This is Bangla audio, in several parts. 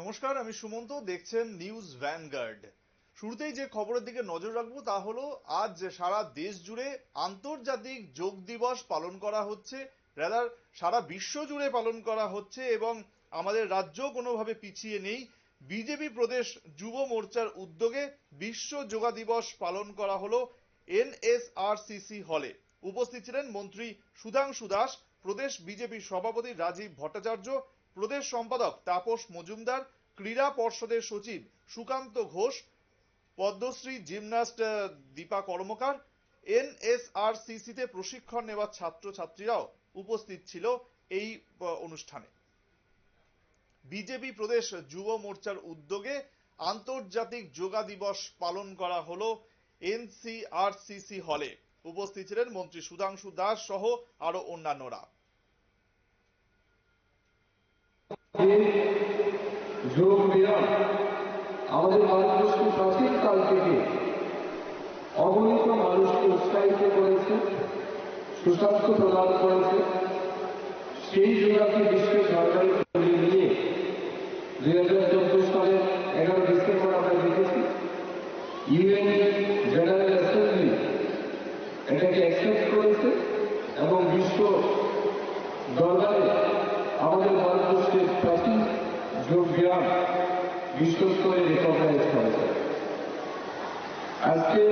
নমস্কার, আমি সুমন্ত। দেখছেন নিউজ ভ্যানগার্ড শুরুতেই যে খবরের দিকে নজর রাখব তা হলো, আজ যে সারা দেশ জুড়ে আন্তর্জাতিক যোগ দিবস পালন করা হচ্ছে রাদার সারা বিশ্ব জুড়ে পালন করা হচ্ছে এবং আমাদের রাজ্য কোনোভাবে পিছিয়ে নেই। বিজেপি প্রদেশ যুব মোর্চার উদ্যোগে বিশ্ব যোগা দিবস পালন করা হলো এনএসআরসিসি হলে। উপস্থিত ছিলেন মন্ত্রী সুধাংশু দাস, প্রদেশ বিজেপি সভাপতি রাজীব ভট্টাচার্য প্রদেশ সম্পাদক তাপস মজুমদার, ক্রীড়া পর্ষদের সচিব সুকান্ত ঘোষ, পদ্মশ্রী জিমনাস্ট দীপা কর্মকার, এনএসআরসিসিতে প্রশিক্ষণ নেওয়া ছাত্রছাত্রীরাও উপস্থিত ছিল এই অনুষ্ঠানে। বিজেপি প্রদেশ যুব মোর্চার উদ্যোগে আন্তর্জাতিক যোগা দিবস পালন করা হলো এনসিআরসিসি হলে। উপস্থিত ছিলেন মন্ত্রী সুধাংশু দাস সহ আরও অন্যান্যরা। যোগ ব্যায়াম আমাদের ভারতবর্ষে প্রাচীন কাল থেকে অগণিত মানুষকে উৎসাহিত করেছে সুস্বাস্থ্য প্রদান করেছে সেই যোগাকে বিশ্বে সরকারি করে নিয়ে দুই হাজার যোগ ব্যায়াম বিশ্বস্তরে রেকগনাইজ করেছে আজকে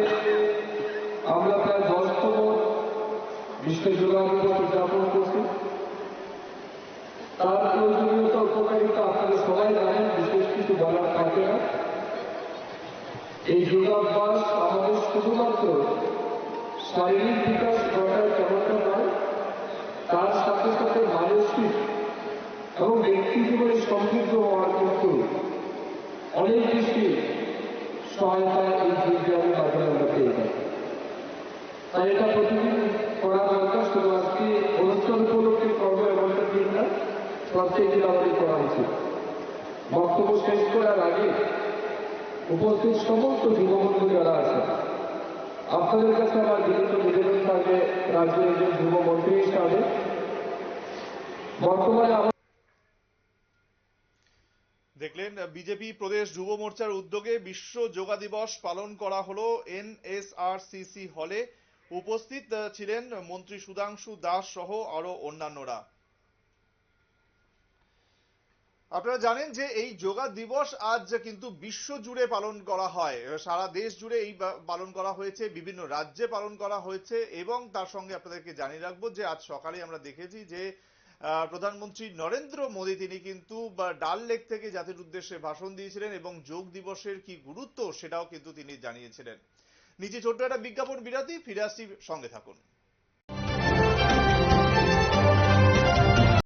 আমরা প্রায় দশতম বিশ্ব উদযাপন করছি। তার প্রয়োজনীয়তা উপকারিতা আপনারা সবাই জানেন, বিশেষ কিছু বলার থাকে না। এই যোগাভ্যাস আমাদের শুধুমাত্র শারীরিক বিকাশ ঘটায় তেমনটা সহায়তা এই যোগব্যায়ামের মাধ্যমে আমরা পেয়ে যাই। তাই এটা প্রতিদিন করা দরকার শুধু আজকে অনুষ্ঠান উপলক্ষে করব এমনটা ঠিক না প্রত্যেক দিন আমাদের করা উচিত। বক্তব্য শেষ করার আগে উপস্থিত সমস্ত যুববন্ধু যারা আছে আপনাদের কাছে আমার বিনীত নিবেদন থাকবে রাজ্যের একজন যুবমন্ত্রী হিসাবে। বর্তমানে দেখলেন বিজেপি প্রদেশ যুব মোর্চার উদ্যোগে বিশ্ব যোগা দিবস পালন করা হলো এনএসআরসিসি হলে। উপস্থিত ছিলেন মন্ত্রী সুধাংশু দাস সহ আরও অন্যান্যরা। আপনারা জানেন যে এই যোগা দিবস আজ কিন্তু বিশ্ব জুড়ে পালন করা হয়। সারা দেশ জুড়ে এই পালন করা হয়েছে, বিভিন্ন রাজ্যে পালন করা হয়েছে এবং তার সঙ্গে আপনাদেরকে জানিয়ে রাখব যে আজ সকালে আমরা দেখেছি যে প্রধানমন্ত্রী নরেন্দ্র মোদী তিনি কিন্তু ডাল লেক থেকে জাতির উদ্দেশ্যে ভাষণ দিয়েছিলেন এবং যোগ দিবসের কি গুরুত্ব সেটাও কিন্তু তিনি জানিয়েছিলেন। নিচে ছোট্ট একটা বিজ্ঞাপন বিরাতি, ফিরে আসছি সঙ্গে থাকুন।